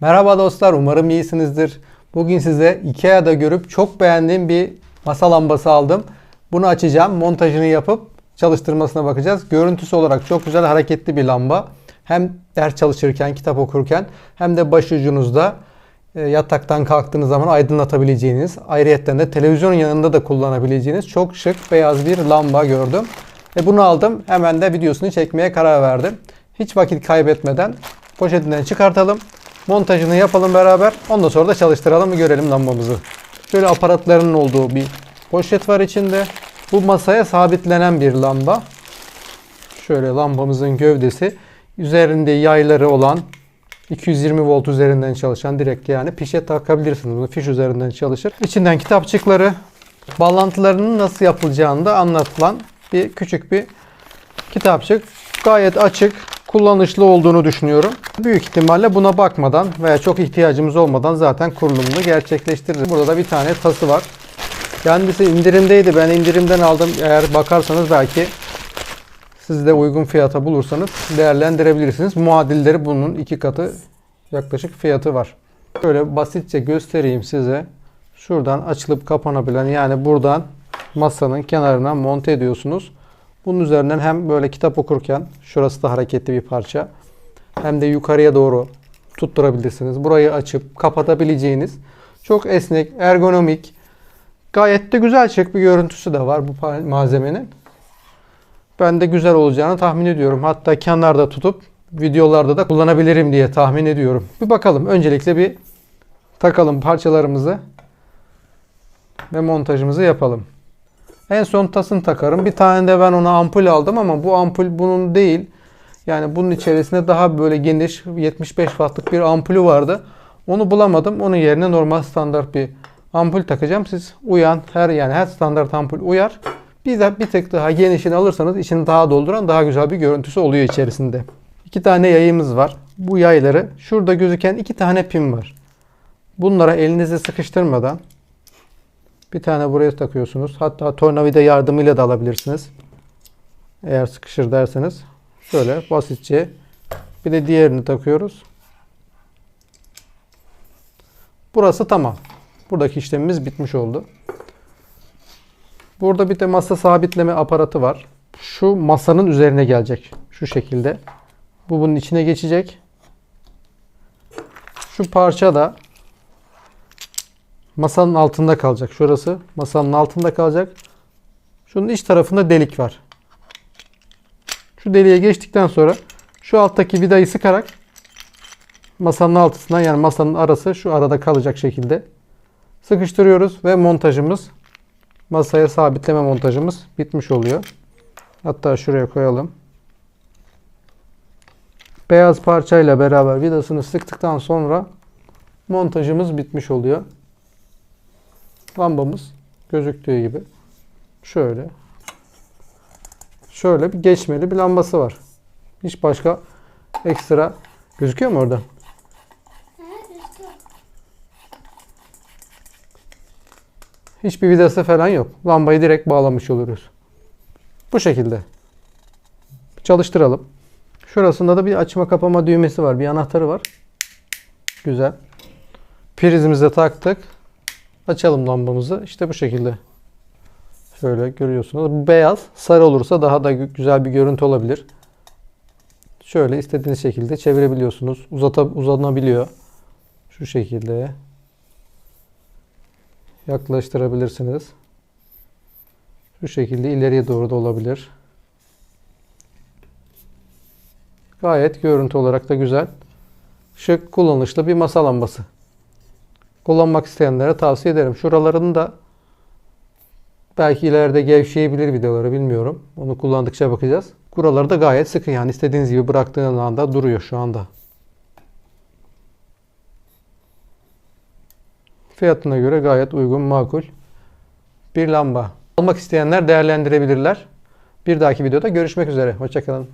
Merhaba dostlar, umarım iyisinizdir. Bugün size Ikea'da görüp çok beğendiğim bir masa lambası aldım. Bunu açacağım, montajını yapıp çalıştırmasına bakacağız. Görüntüsü olarak çok güzel, hareketli bir lamba. Hem ders çalışırken, kitap okurken hem de başucunuzda e, yataktan kalktığınız zaman aydınlatabileceğiniz, ayrıyetten de televizyonun yanında da kullanabileceğiniz çok şık beyaz bir lamba gördüm. Ve bunu aldım. Hemen de videosunu çekmeye karar verdim. Hiç vakit kaybetmeden poşetinden çıkartalım. Montajını yapalım beraber. Ondan sonra da çalıştıralım görelim lambamızı. Şöyle aparatlarının olduğu bir poşet var içinde. Bu masaya sabitlenen bir lamba. Şöyle lambamızın gövdesi. Üzerinde yayları olan 220 volt üzerinden çalışan direkt yani fişe takabilirsiniz. Bunu fiş üzerinden çalışır. İçinden kitapçıkları, bağlantılarının nasıl yapılacağını da anlatılan bir küçük bir kitapçık. Gayet açık, kullanışlı olduğunu düşünüyorum. Büyük ihtimalle buna bakmadan veya çok ihtiyacımız olmadan zaten kurulumunu gerçekleştiririz. Burada da bir tane tası var. Kendisi indirimdeydi. Ben indirimden aldım. Eğer bakarsanız belki siz de uygun fiyata bulursanız değerlendirebilirsiniz. Muadilleri bunun iki katı yaklaşık fiyatı var. Şöyle basitçe göstereyim size. Şuradan açılıp kapanabilen yani buradan masanın kenarına monte ediyorsunuz. Bunun üzerinden hem böyle kitap okurken şurası da hareketli bir parça hem de yukarıya doğru tutturabilirsiniz. Burayı açıp kapatabileceğiniz çok esnek, ergonomik, gayet de güzel şık bir görüntüsü de var bu malzemenin. Ben de güzel olacağını tahmin ediyorum. Hatta kenarda tutup videolarda da kullanabilirim diye tahmin ediyorum. Bir bakalım. Öncelikle bir takalım parçalarımızı ve montajımızı yapalım. En son tasını takarım. Bir tane de ben ona ampul aldım ama bu ampul bunun değil. Yani bunun içerisinde daha böyle geniş 75 wattlık bir ampulü vardı. Onu bulamadım. Onun yerine normal standart bir ampul takacağım. Siz uyan her yani her standart ampul uyar. Bir de bir tek daha genişini alırsanız içini daha dolduran daha güzel bir görüntüsü oluyor içerisinde. İki tane yayımız var. Bu yayları şurada gözüken iki tane pin var. Bunlara elinizi sıkıştırmadan bir tane buraya takıyorsunuz. Hatta tornavida yardımıyla da alabilirsiniz. Eğer sıkışır derseniz. Şöyle basitçe bir de diğerini takıyoruz. Burası tamam. Buradaki işlemimiz bitmiş oldu. Burada bir de masa sabitleme aparatı var. Şu masanın üzerine gelecek. Şu şekilde. Bu bunun içine geçecek. Şu parça da masanın altında kalacak. Şurası masanın altında kalacak. Şunun iç tarafında delik var. Şu deliğe geçtikten sonra şu alttaki vidayı sıkarak masanın altısından yani masanın arası şu arada kalacak şekilde sıkıştırıyoruz ve montajımız masaya sabitleme montajımız bitmiş oluyor. Hatta şuraya koyalım. Beyaz parçayla beraber vidasını sıktıktan sonra montajımız bitmiş oluyor. Lambamız gözüktüğü gibi şöyle şöyle bir geçmeli bir lambası var. Hiç başka ekstra gözüküyor mu orada? Hiçbir vidası falan yok. Lambayı direkt bağlamış oluyoruz. Bu şekilde. Çalıştıralım. Şurasında da bir açma kapama düğmesi var. Bir anahtarı var. Güzel. Prizimize taktık. Açalım lambamızı. İşte bu şekilde. Şöyle görüyorsunuz. Bu beyaz. Sarı olursa daha da gü- güzel bir görüntü olabilir. Şöyle istediğiniz şekilde çevirebiliyorsunuz. Uzata, uzanabiliyor. Şu şekilde. Yaklaştırabilirsiniz. Şu şekilde ileriye doğru da olabilir. Gayet görüntü olarak da güzel. Şık, kullanışlı bir masa lambası. Kullanmak isteyenlere tavsiye ederim. Şuralarını da belki ileride gevşeyebilir videoları bilmiyorum. Onu kullandıkça bakacağız. Buraları da gayet sıkı yani istediğiniz gibi bıraktığınız anda duruyor şu anda. Fiyatına göre gayet uygun, makul bir lamba. Almak isteyenler değerlendirebilirler. Bir dahaki videoda görüşmek üzere. Hoşçakalın.